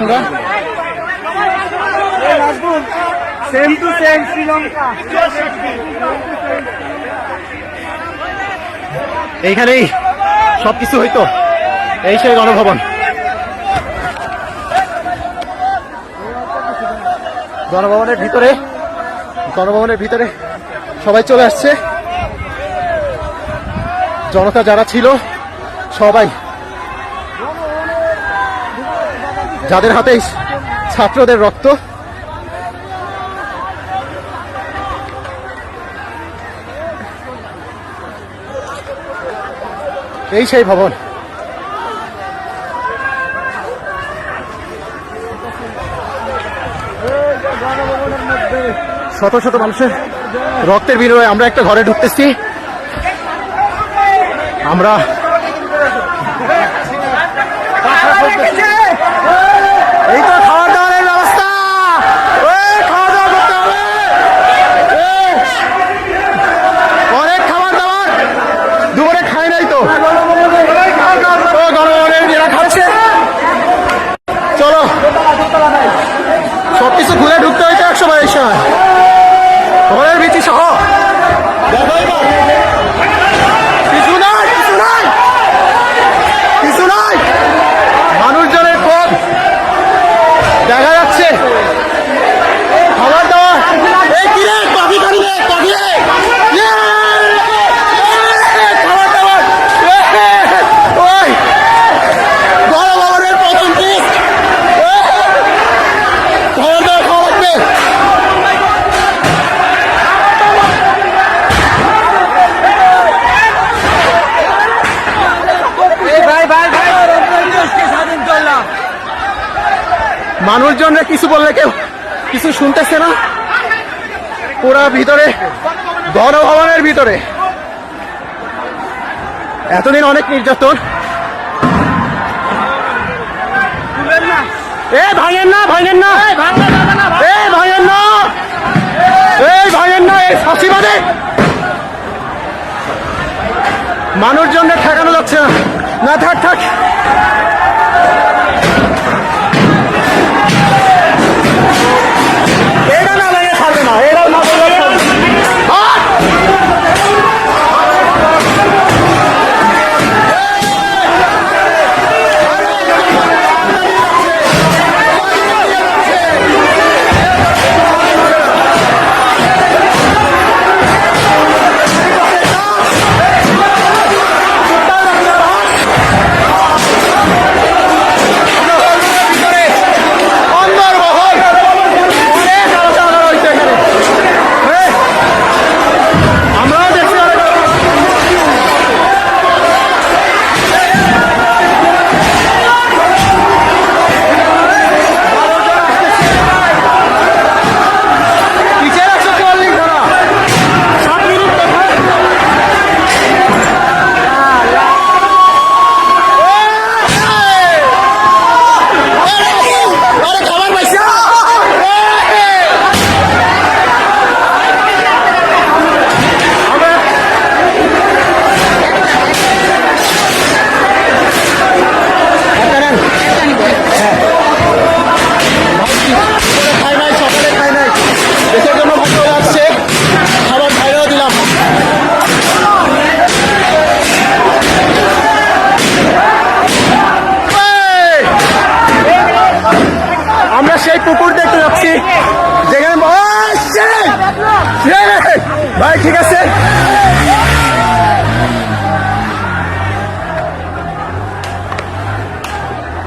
আমরা। Same to same Sri Lanka. এইখানেই সবকিছু হইতো। এই সেই গণভবন গণভবনের ভিতরে গণভবনের ভিতরে সবাই চলে আসছে। জনতা যারা ছিল সবাই যাদের হাতে ছাত্রদের রক্ত। এই সেই ভবন। শত শত মানুষের রক্তের বিনিময়ে আমরা একটা ঘরে ঢুকতেছি। আমরা এই তো খাওয়ার দাওয়ারের ব্যবস্থা এই, খাওয়া দাওয়া করতে হবে এই, অনেক খাবার দাবার দুপুরে খাই নাই তো ও গণভবনের এরা খাচ্ছে চলো সবকিছু ঘুরে ঢুকতে হইতো একশো বাইশ সময় ঘরের বিচি সহ কিছু নাই কিছু নাই কিছু নাই মানুষজনের ক্ষোভ দেখা যাচ্ছে মানুষজনরা কিছু বললে কেউ কিছু শুনতেছে না? পুরা ভিতরে গণভবনের ভিতরে। এতদিন অনেক নির্যাতন। এ ভাঙেন না ভাঙেন না। এ ভাঙেন না। এই ভাঙেন না এই ফাঁসিবাদে। ঠেকানো যাচ্ছে না। না থাক থাক।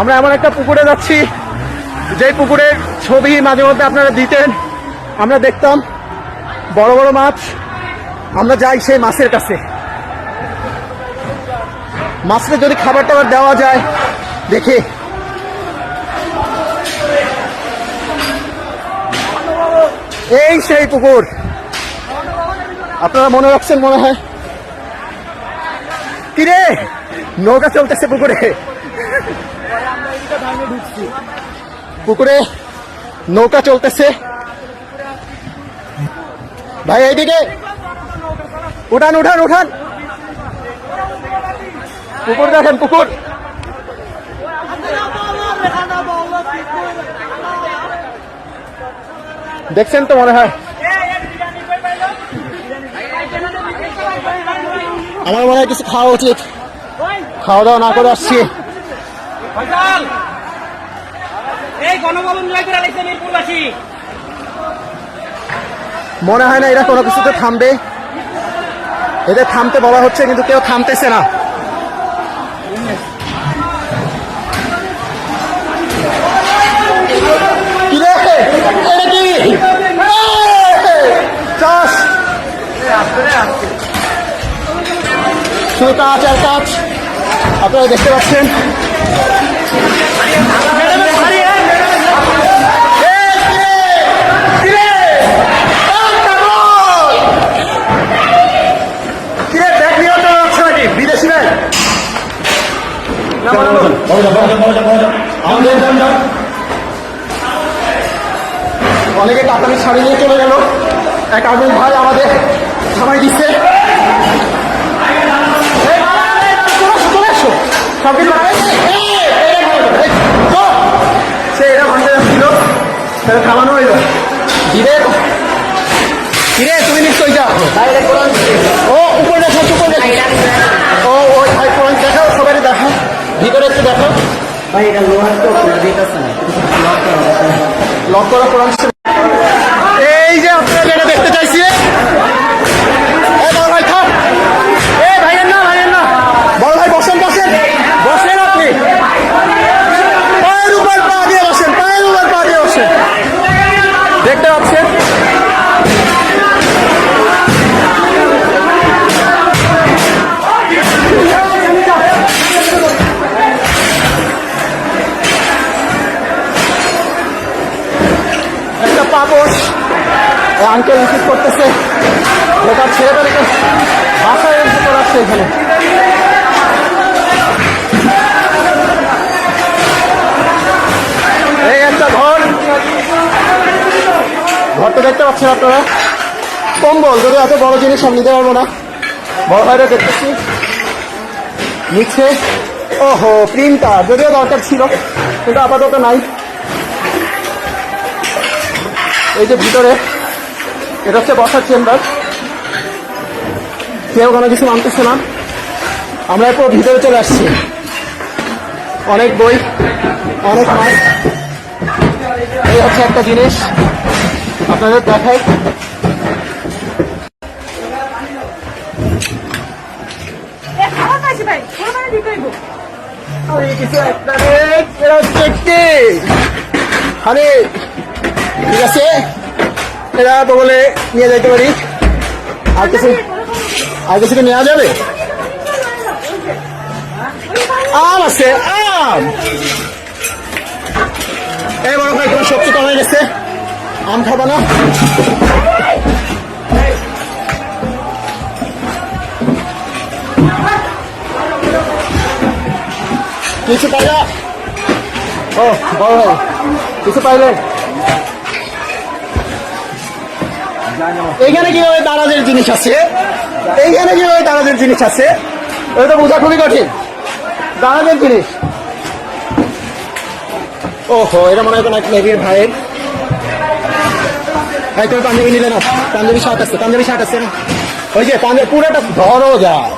আমরা এমন একটা পুকুরে যাচ্ছি যে পুকুরের ছবি মাঝে মধ্যে আপনারা দিতেন। আমরা দেখতাম বড় বড় মাছ। আমরা যাই সেই মাছের কাছে। মাছটা যদি খাবার টাবার দেওয়া যায়, দেখে। এই সেই পুকুর। আপনারা মনে রাখছেন মনে হয়? কিরে? নৌকা চলতেছে পুকুরে। পুকুরে নৌকা চলতেছে। ভাই, এইদিকে। উঠান উঠান উঠান। পুকুর দেখেন, পুকুর। দেখছেন তো মনে হয়? আমার মনে হয় কিছু খাওয়া উচিত। খাওয়া দাওয়া না করে আসছি। মনে হয় না এরা কোনো কিছুতে থামবে। এদের থামতে বলা হচ্ছে, কিন্তু কেউ থামতেছে না? শুধু কাজ আর কাজ আপনারা দেখতে পাচ্ছেন এই, কি রে? কি রে? কিরে ব্যাগ নিয়ে তো আছে নাকি বিদেশি ব্যাগ অনেকে টাকামি ছাড়ি নিয়ে চলে গেল। এক আগুন ভাই আমাদের থামাই দিচ্ছে। তুমি নিশ্চয়ই দেখো, উপরে দেখো। ও সবাই দেখো। ভিতরে একটু দেখো। ভাই এটা লোহার তো লক করা কোরআন রিসিভ করতেছে। এটা ছেলেটাকে বাসায় এসে করাচ্ছে এখানে। এই একটা ঘর ঘরটা দেখতে পাচ্ছেন আপনারা? কম্বল, যদি এত বড় জিনিস আমি নিতে পারব না। বড় ভাইরা দেখতেছি। নিচে ওহো প্রিন্টার যদিও দরকার ছিল, কিন্তু আপাতত নাই। এই যে ভিতরে। এটা হচ্ছে বসার চেম্বার। কেউ কোনো কিছু মানতেছে না। আমরা এরপর ভিতরে চলে আসছি। অনেক বই অনেক মাছ। এই হচ্ছে একটা জিনিস। আপনাদের দেখাই? আরে ঠিক আছে? তো বলে নিয়ে যাইতে পারি। আর কিছু আর কিছু নেওয়া যাবে? আম আছে, আম! এই বড় ভাই, তোমার শক্তি কমে গেছে। আম খাবা না। কিছু পাইলা? ও, বড় ভাই, কিছু পাইলেন এইখানে কীভাবে দারাজের জিনিস আছে? এইখানে কীভাবে দারাজের জিনিস আছে? ওটা তো বোঝা খুবই কঠিন। দারাজের জিনিস। ওহো, এটা মনে হয় কোনো এক নেভির ভাইয়ের। ভাই পাঞ্জাবি নিলে না? পাঞ্জাবি শার্ট আছে, পাঞ্জাবি শার্ট আছে না? ওই যে পাঞ্জাবি পুরোটা ধরো যা।